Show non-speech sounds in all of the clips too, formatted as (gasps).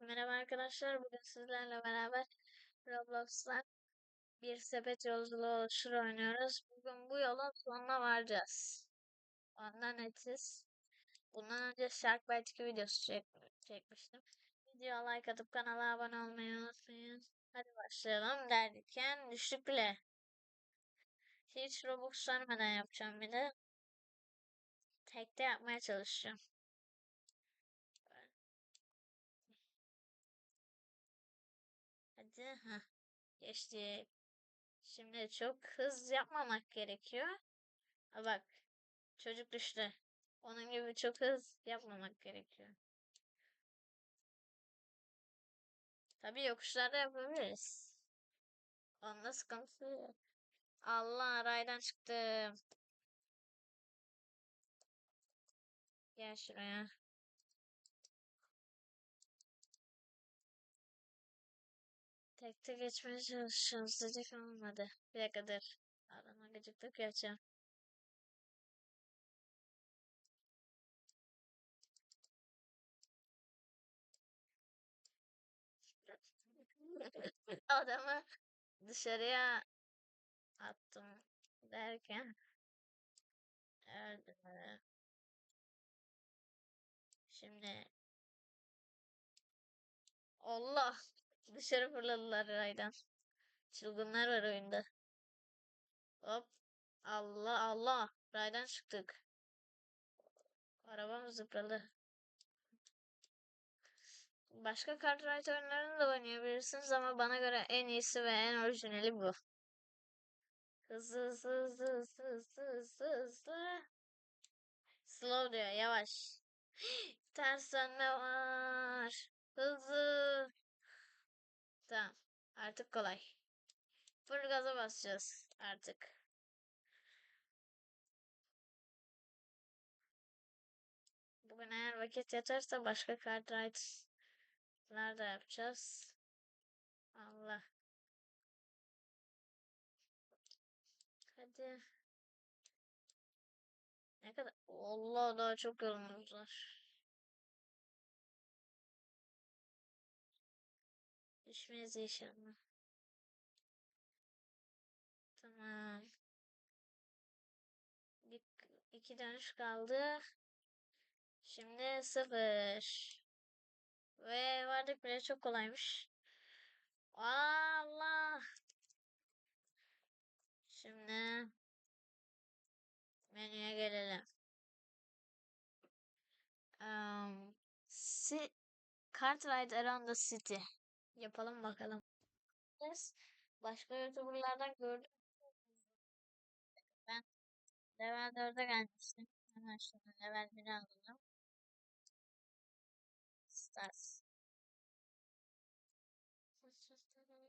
Merhaba arkadaşlar. Bugün sizlerle beraber Roblox'tan bir sepet yolculuğu oluştur oynuyoruz. Bugün bu yolun sonuna varacağız. Ondan netiz. Bundan önce Shark Bite 2 videosu çek çekmiştim. Videoya like atıp kanala abone olmayı unutmayın. Hadi başlayalım derken düştük bile. Hiç Robux vermeden yapacağım bir de. Tekte yapmaya çalışacağım. Geçti. Şimdi çok hız yapmamak gerekiyor. Ha bak. Çocuk düştü. Onun gibi çok hız yapmamak gerekiyor. Tabii yokuşlarda yapabiliriz. Onda sıkıntı yok. Allah raydan çıktım. Gel şuraya. Tekte geçmeye çalışıyoruz dedik olmadı. Bir dakika dur. Adama gıcıklık yapacağım. (laughs) Adamı dışarıya attım derken öldü. Şimdi Allah dışarı fırladılar raydan. Çılgınlar var oyunda. Hop. Allah Allah. Raydan çıktık. Arabam zıpladı. Başka kart ride oyunlarını da oynayabilirsiniz ama bana göre en iyisi ve en orijinali bu. Hızlı hızlı hızlı hızlı hızlı hızlı hızlı. Slow diyor yavaş. (gasps) Ters dönme var. Hızlı. Tamam. Artık kolay. Full gaza basacağız artık. Bugün eğer vakit yeterse başka kart ride'lar da yapacağız. Allah. Hadi. Ne kadar? Allah daha çok yolumuz var. Düşmeyiz inşallah. Tamam. İki dönüş kaldı. Şimdi sıfır. Ve vardık bile çok kolaymış. Allah. Şimdi menüye gelelim. Um, si Kart Ride Around the City. Yapalım bakalım. Başka YouTuber'lardan gördüm. Ben level 4'e gelmiştim. Hemen şunu level 1'e alalım. Stars. (laughs)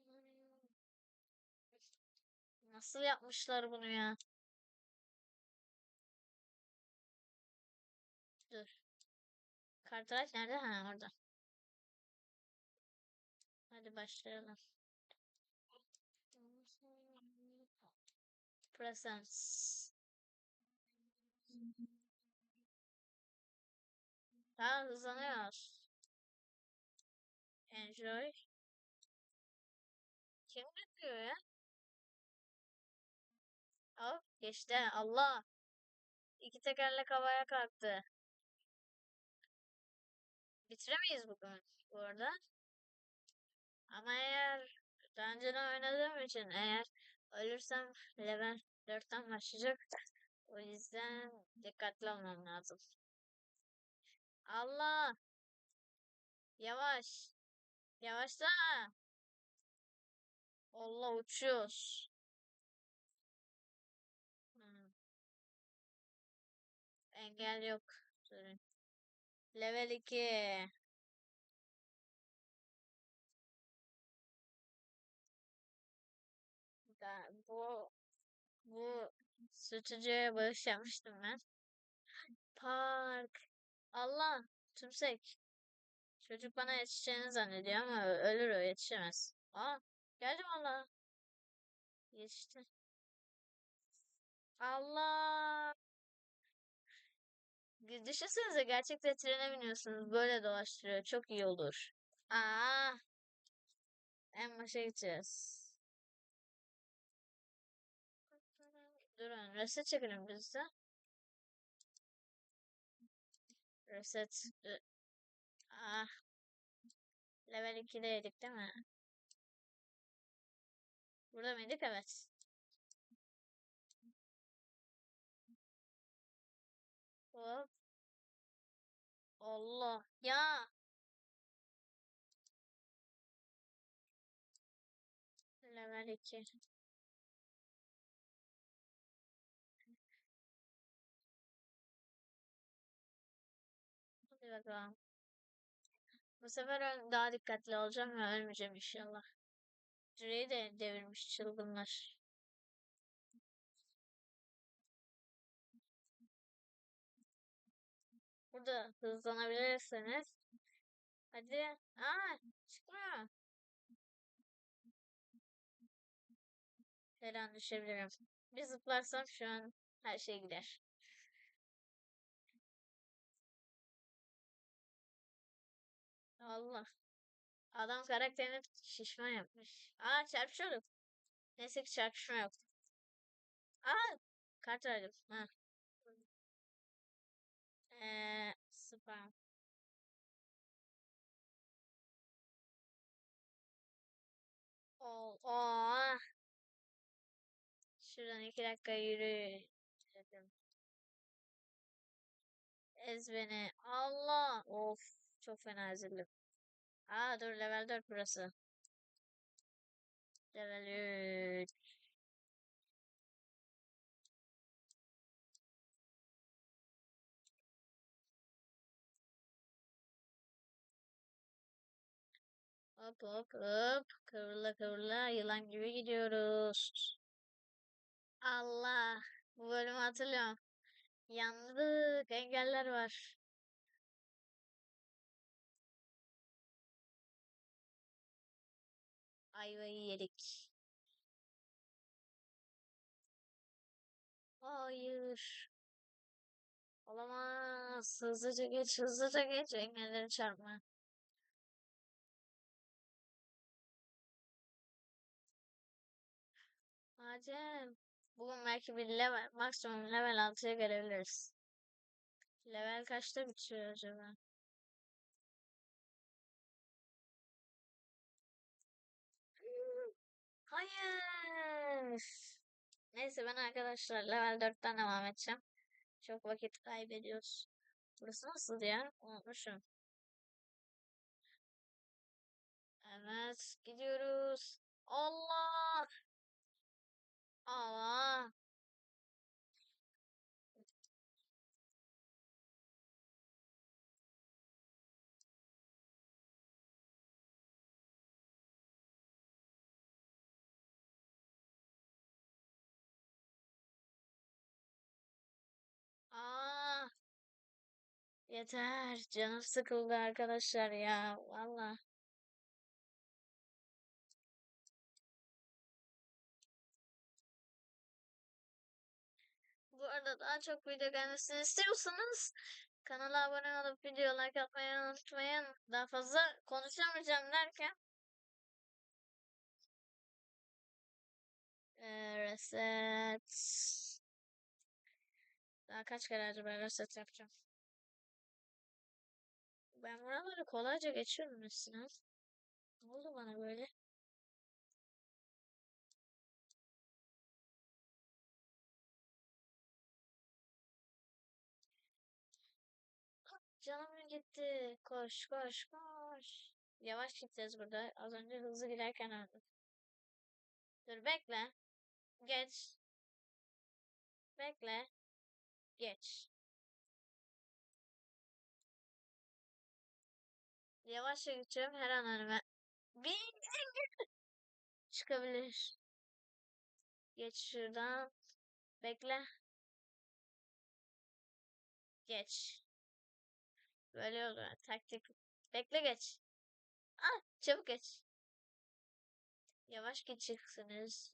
Nasıl yapmışlar bunu ya? Dur. Kartraş nerede? Ha orada. Hadi başlayalım. Presence. Daha hızlanıyoruz. Enjoy. Kim yapıyor ya? Hop geçti. Allah. İki tekerlek havaya kalktı. Bitiremeyiz bugün bu arada. Ama eğer daha önceden oynadığım için eğer ölürsem level 4'ten başlayacak. O yüzden dikkatli olmam lazım. Allah. Yavaş. Yavaşla. Allah uçuyoruz. Hmm. Engel yok. Sorry. Level 2. bu sütücüye bağış yapmıştım ben. Park. Allah. Tümsek. Çocuk bana yetişeceğini zannediyor ama ölür o yetişemez. Aa. Geldi valla. Yetişti. Allah. Düşünsenize gerçekten trene biniyorsunuz. Böyle dolaştırıyor. Çok iyi olur. Aa, en başa gideceğiz. Durun, reset çekelim biz de. Reset. Ü- Ah, level 2'deydik değil mi? Burada mıydık? Evet. Hop. Allah. Ya. Level 2. Bakalım. Bu sefer daha dikkatli olacağım ve ölmeyeceğim inşallah. Direği de devirmiş çılgınlar. Burada hızlanabilirseniz. Hadi. Aa, çıkmıyor. Her an düşebilirim. Bir zıplarsam şu an her şey gider. Allah. Adam karakterini şişman yapmış. Aa çarpışıyorduk. Neyse ki çarpışma yok. Aa kart verdim. Ha. Eee spam. Oo, oo. Şuradan iki dakika yürü. Ez beni. Allah. Of. Çok fena ezildim. Aa dur level 4 burası. Level 3. Hop hop hop. Kıvrıla kıvrıla yılan gibi gidiyoruz. Allah. Bu bölümü hatırlıyorum. Yandık. Engeller var. Ayvayı yedik. Hayır. Olamaz. Hızlıca geç, hızlıca geç. Engelleri çarpma. Acem. Bugün belki bir level, maksimum level 6'ya gelebiliriz. Level kaçta bitiyor acaba? Hayır. Neyse ben arkadaşlar level 4'ten devam edeceğim. Çok vakit kaybediyoruz. Burası nasıl ya? Unutmuşum. Evet gidiyoruz. Allah. Allah. Yeter. Canım sıkıldı arkadaşlar ya. Valla. Bu arada daha çok video gelmesini istiyorsanız kanala abone olup video like atmayı unutmayın. Daha fazla konuşamayacağım derken reset. Daha kaç kere acaba reset yapacağım? Ben buraları kolayca geçiyorum üstüne. Ne oldu bana böyle? Canım gitti. Koş koş koş. Yavaş gideceğiz burada. Az önce hızlı giderken öldüm. Dur bekle. Geç. Bekle. Geç. Yavaşça gideceğim her an önüme. Bir (laughs) çıkabilir. Geç şuradan. Bekle. Geç. Böyle olur. Taktik. Bekle geç. Ah çabuk geç. Yavaş geçeceksiniz.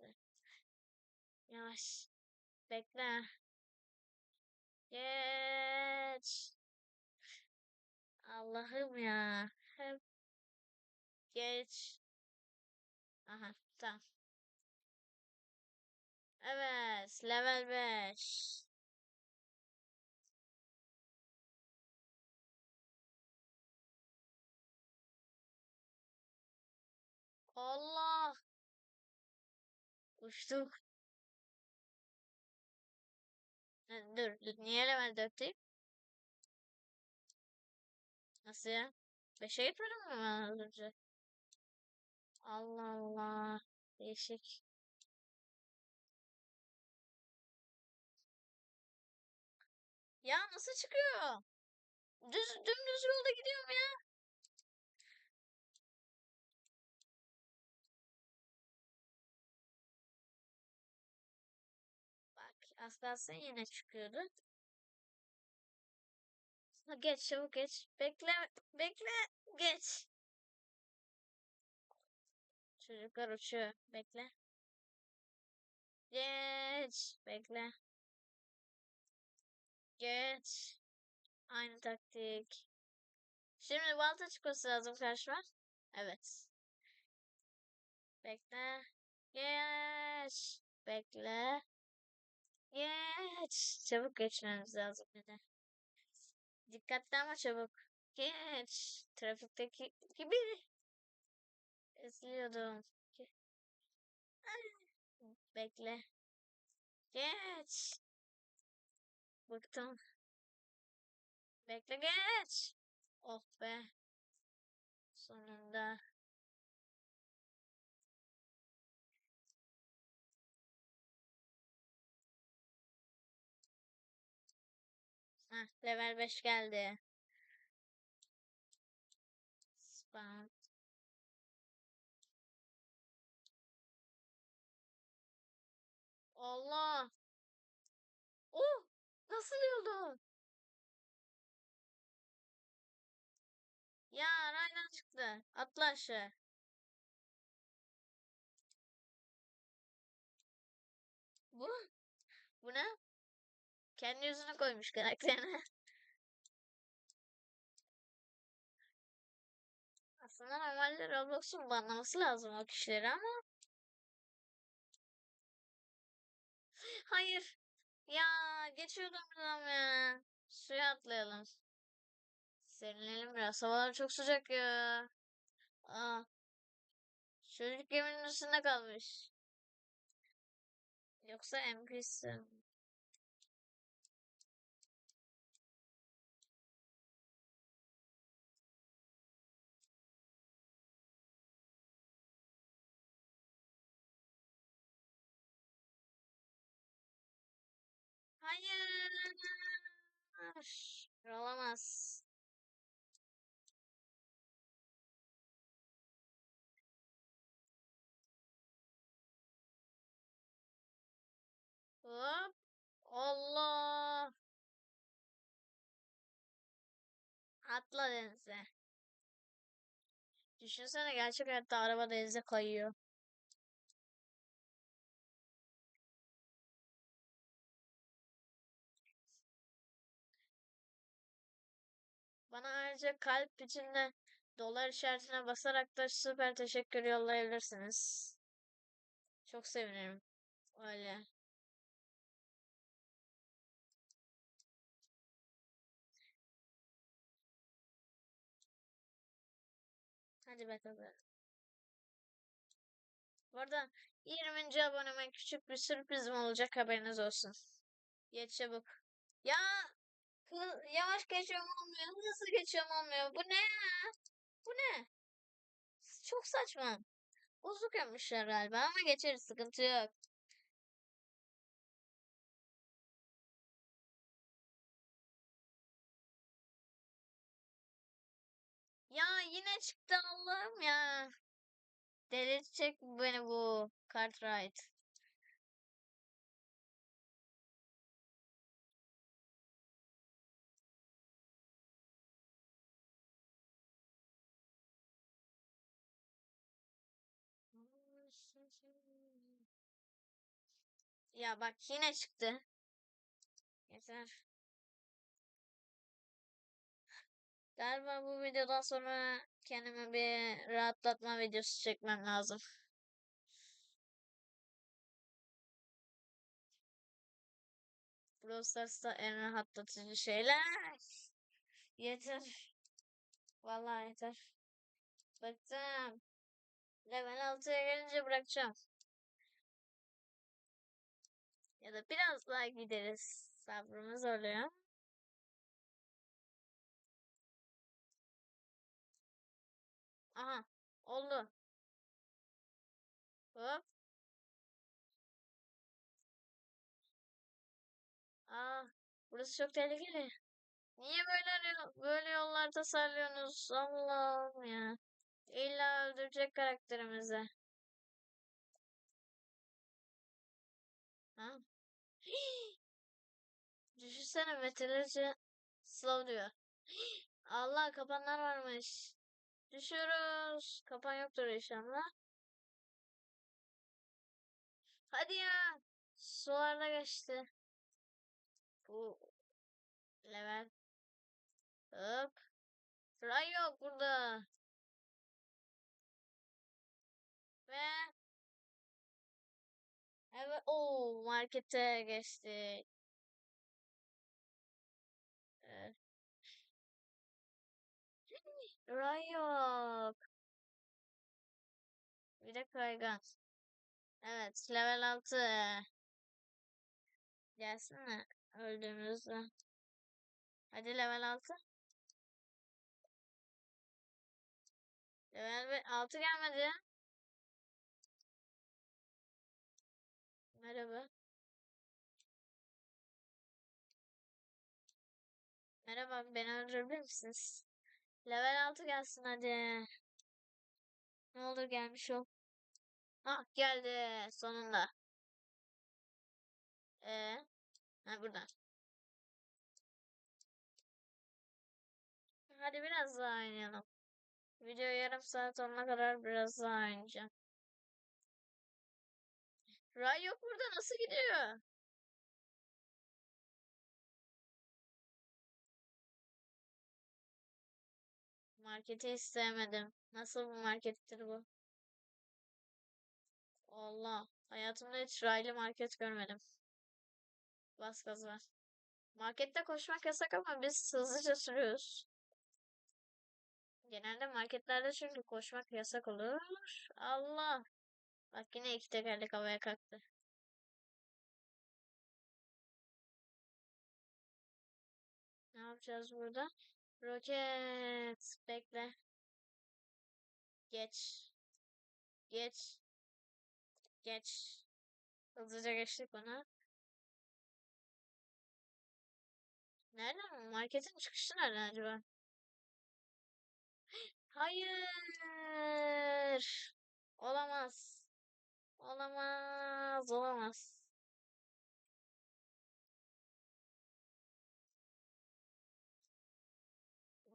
Yavaş. Bekle. Geç. Allah'ım ya. Hep Geç. Aha tamam. Evet level 5. Allah. Uçtuk. Dur, dur. Niye level 4'teyim? Nasıl ya? 5'e gitmedim mi ben önce? Allah Allah. Değişik. Ya nasıl çıkıyor? Düz, dümdüz yolda gidiyorum ya. Bak az kalsın yine çıkıyordu. Geç çabuk geç. Bekle bekle geç. Çocuklar uçuyor. Bekle. Geç. Bekle. Geç. Aynı taktik. Şimdi balta çıkması lazım karşıma. Evet. Bekle. Geç. Bekle. Geç. Çabuk geçmemiz lazım bir de. Dikkatli ama çabuk. Geç. Trafikteki gibi eziliyordum. Bekle. Geç. Bıktım. Bekle geç. Oh be. Sonunda. Level 5 geldi. Spam. Allah. Oh! Nasıl yoldu? Ya raydan çıktı. Atla aşağı. Bu? Bu ne? Kendi yüzünü koymuş karakterine. (laughs) Aslında normalde Roblox'un banlaması lazım o kişileri ama hayır. Ya geçiyordum buradan ya. Suya atlayalım. Serinleyelim biraz. Havalar çok sıcak ya. Aa, çocuk geminin üstünde kalmış. Yoksa NPC Hayır. Olamaz. Hop. Allah. Atla denize. Düşünsene gerçek hayatta araba denize kayıyor. Ayrıca kalp içinde dolar işaretine basarak da süper teşekkür yollayabilirsiniz. Çok sevinirim. Öyle. Hadi bakalım. Bu arada 20. aboneme küçük bir sürprizim olacak haberiniz olsun. Geç çabuk. Ya yavaş geçiyorum olmuyor. Hızlı geçiyorum olmuyor. Bu ne ya? Bu ne? Çok saçma. Bozuk yapmışlar galiba ama geçeriz sıkıntı yok. Ya yine çıktı Allah'ım ya. Delirtecek beni bu Cartwright. Ya bak yine çıktı. Yeter. Galiba bu videodan sonra kendime bir rahatlatma videosu çekmem lazım. Brawl Stars'ta en rahatlatıcı şeyler. Yeter. Vallahi yeter. Bıktım. Level 6'ya gelince bırakacağım. Ya da biraz daha gideriz. Sabrımız oluyor. Aha. Oldu. Hop. Aa. Burası çok tehlikeli. Niye böyle böyle yollar tasarlıyorsunuz? Allah'ım ya. İlla öldürecek karakterimizi. Ha? (gasps) Düşünsene meteoroloji slow diyor. (gasps) Allah kapanlar varmış. Düşüyoruz. Kapan yoktur inşallah. Hadi ya. Sularda geçti. Bu level. Hop. Fry yok burada. Ve evet o markete geçtik. Evet. Ray yok. Bir de kaygan. Evet level 6. Gelsene öldüğümüzde. Hadi level 6. Level 6 gelmedi. Merhaba. Merhaba beni öldürebilir misiniz? Level 6 gelsin hadi. Ne olur gelmiş ol. Ah geldi sonunda. Ee, ha burada. Hadi biraz daha oynayalım. Video yarım saat olana kadar biraz daha oynayacağım. Ray yok burada nasıl gidiyor? Marketi hiç sevmedim. Nasıl bir markettir bu? Allah. Hayatımda hiç raylı market görmedim. Bas gaz var. Markette koşmak yasak ama biz hızlıca sürüyoruz. Genelde marketlerde çünkü koşmak yasak olur. Allah. Bak yine iki tekerlek havaya kalktı. Ne yapacağız burada? Roket. Bekle. Geç. Geç. Geç. Hızlıca geçtik ona. Nereden? Marketin çıkışı nereden acaba? Hayır. Olamaz. Olamaz. Olamaz.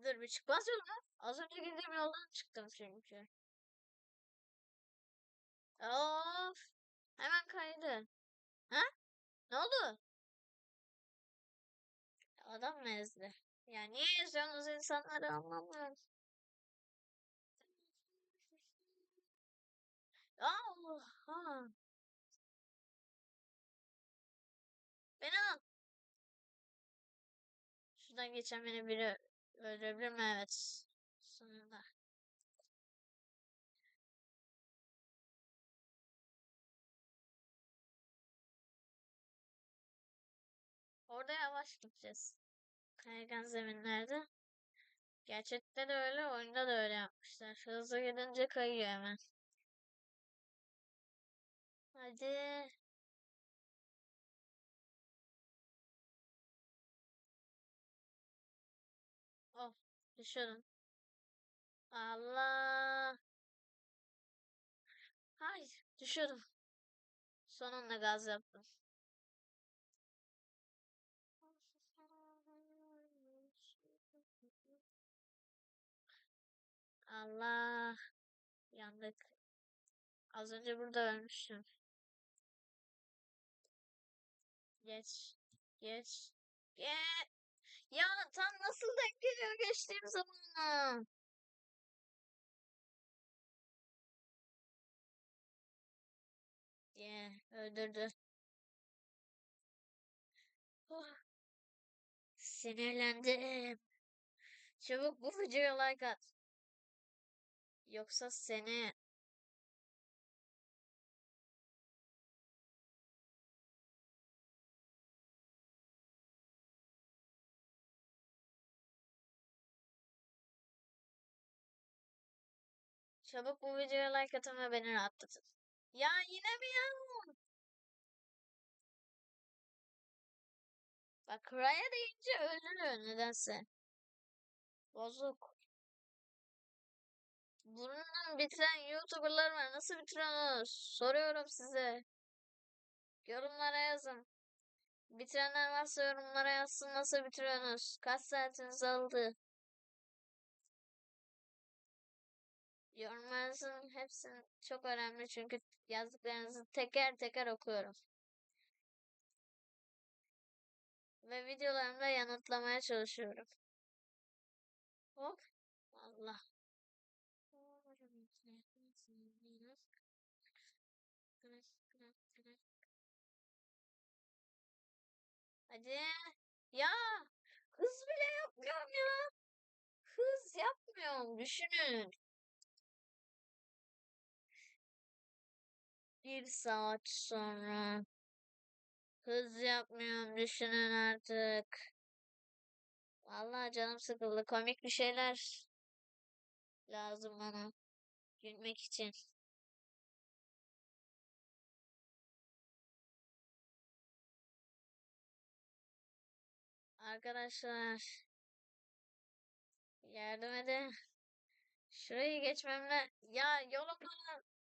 Dur bir çıkmaz yoldan. Az önce girdiğim yoldan çıktım çünkü. Of. Hemen kaydı. Ha? Ne oldu? Adam mı ezdi? Ya niye eziyorsunuz insanları anlamıyorum. Allah. Beni al. Şuradan geçen beni biri öldürebilir mi? Evet. Sonunda. Orada yavaş gideceğiz. Kaygan zeminlerde. Gerçekte de öyle, oyunda da öyle yapmışlar. Hızlı gidince kayıyor hemen. Hadi. Of, düşürdüm. Allah. Hayır, düşürdüm. Sonunda gaz yaptım. Allah. Yandık. Az önce burada ölmüştüm. Geç. Geç. Geç. Ya tam nasıl denk geliyor geçtiğim zamanla. Yeah, öldürdü. Oh. Sinirlendim. Çabuk bu videoya like at. Yoksa seni Çabuk bu videoya like atın ve beni rahatlatın. Ya yine mi ya? Bak Raya deyince ölüyor nedense. Bozuk. Bunun bitiren YouTuber'lar var. Nasıl bitiriyorsunuz? Soruyorum size. Yorumlara yazın. Bitirenler varsa yorumlara yazsın nasıl bitiriyorsunuz? Kaç saatiniz aldı? Yorumlarınızın hepsi çok önemli çünkü yazdıklarınızı teker teker okuyorum. Ve videolarımda yanıtlamaya çalışıyorum. Hop. Allah. Hadi. Ya. Hız bile yapmıyorum ya. Hız yapmıyorum. Düşünün. Bir saat sonra. Hız yapmıyorum. Düşünün artık. Vallahi canım sıkıldı. Komik bir şeyler lazım bana. Gülmek için. Arkadaşlar. Yardım edin. Şurayı geçmemle. Ya yorumlara.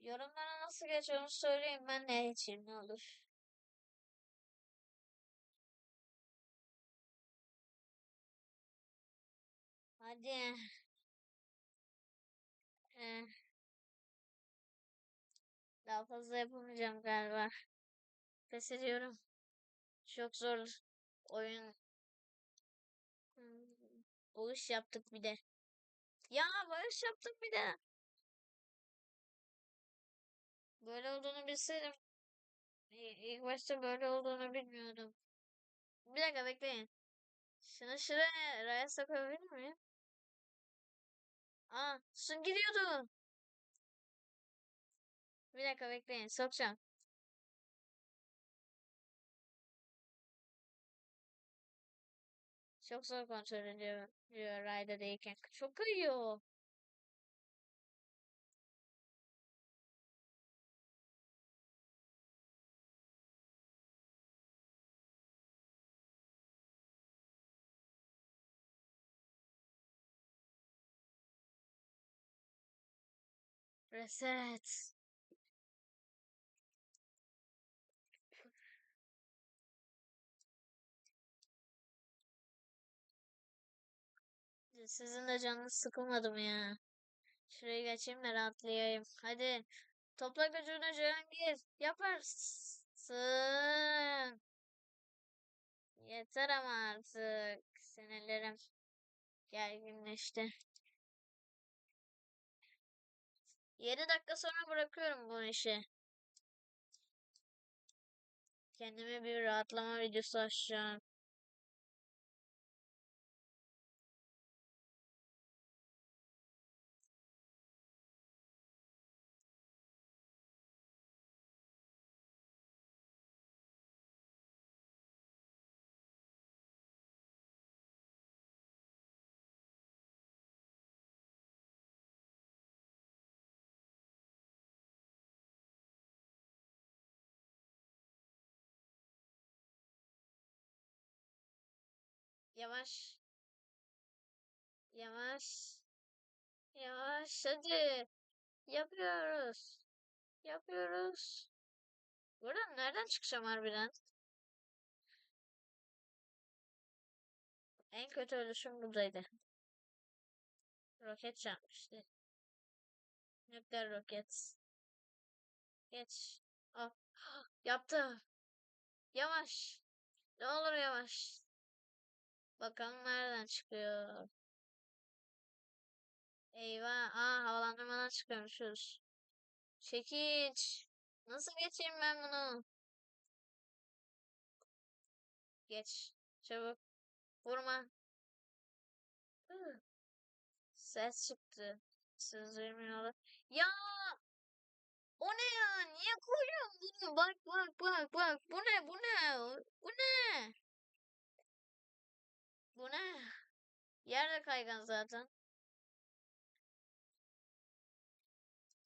Yorumlara nasıl geçiyorum söyleyeyim ben ne geçeyim ne olur. Hadi. Ee, daha fazla yapamayacağım galiba. Pes ediyorum. Çok zor oyun. Hmm, Bağış yaptık bir de. Ya bağış yaptık bir de. Böyle olduğunu bilseydim. İlk başta böyle olduğunu bilmiyordum. Bir dakika bekleyin. Şunu şuraya raya sokabilir miyim? Aa, su gidiyordu. Bir dakika bekleyin. Sokacağım. Çok zor kontrol ediyor diyor rayda değilken. Çok kayıyor. Reset. Sizin de canınız sıkılmadı mı ya? Şuraya geçeyim de rahatlayayım. Hadi. Topla gücünü Cihangir. Yaparsın. Yeter ama artık. Sinirlerim gerginleşti. 7 dakika sonra bırakıyorum bu işi. Kendime bir rahatlama videosu açacağım. Yavaş. Yavaş. Yavaş. Hadi. Yapıyoruz. Yapıyoruz. Buradan nereden çıkacağım harbiden? En kötü ölüşüm buradaydı. Roket çarpmıştı. Nükleer roket. Geç. Ah. (gasps) Yaptı. Yavaş. Ne olur yavaş. Bakalım nereden çıkıyor. Eyvah. Aa havalandırmadan çıkıyormuşuz. Çekiç. Nasıl geçeyim ben bunu? Geç. Çabuk. Vurma. Ses çıktı. Siz duymuyorlar. Ya! O ne ya? Niye koyuyorsun bunu? Bak bak bak bak. Bu ne? Bu ne? Bu ne? Bu ne? Yerde kaygan zaten.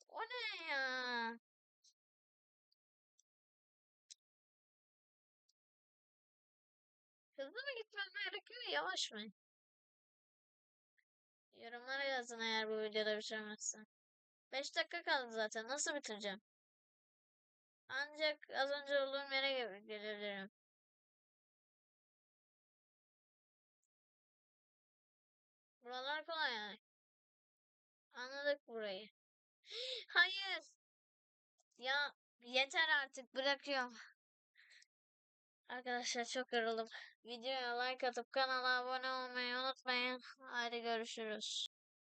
O ne ya? Hızlı mı gitmem gerekiyor? Yavaş mı? Yorumlara yazın eğer bu videoda bitiremezsen. 5 dakika kaldı zaten. Nasıl bitireceğim? Ancak az önce olduğum yere gel- gelebilirim. Buralar kolay yani. Anladık burayı. (gasps) Hayır. Ya yeter artık bırakıyorum. Arkadaşlar çok yoruldum. Videoya like atıp kanala abone olmayı unutmayın. Hadi görüşürüz.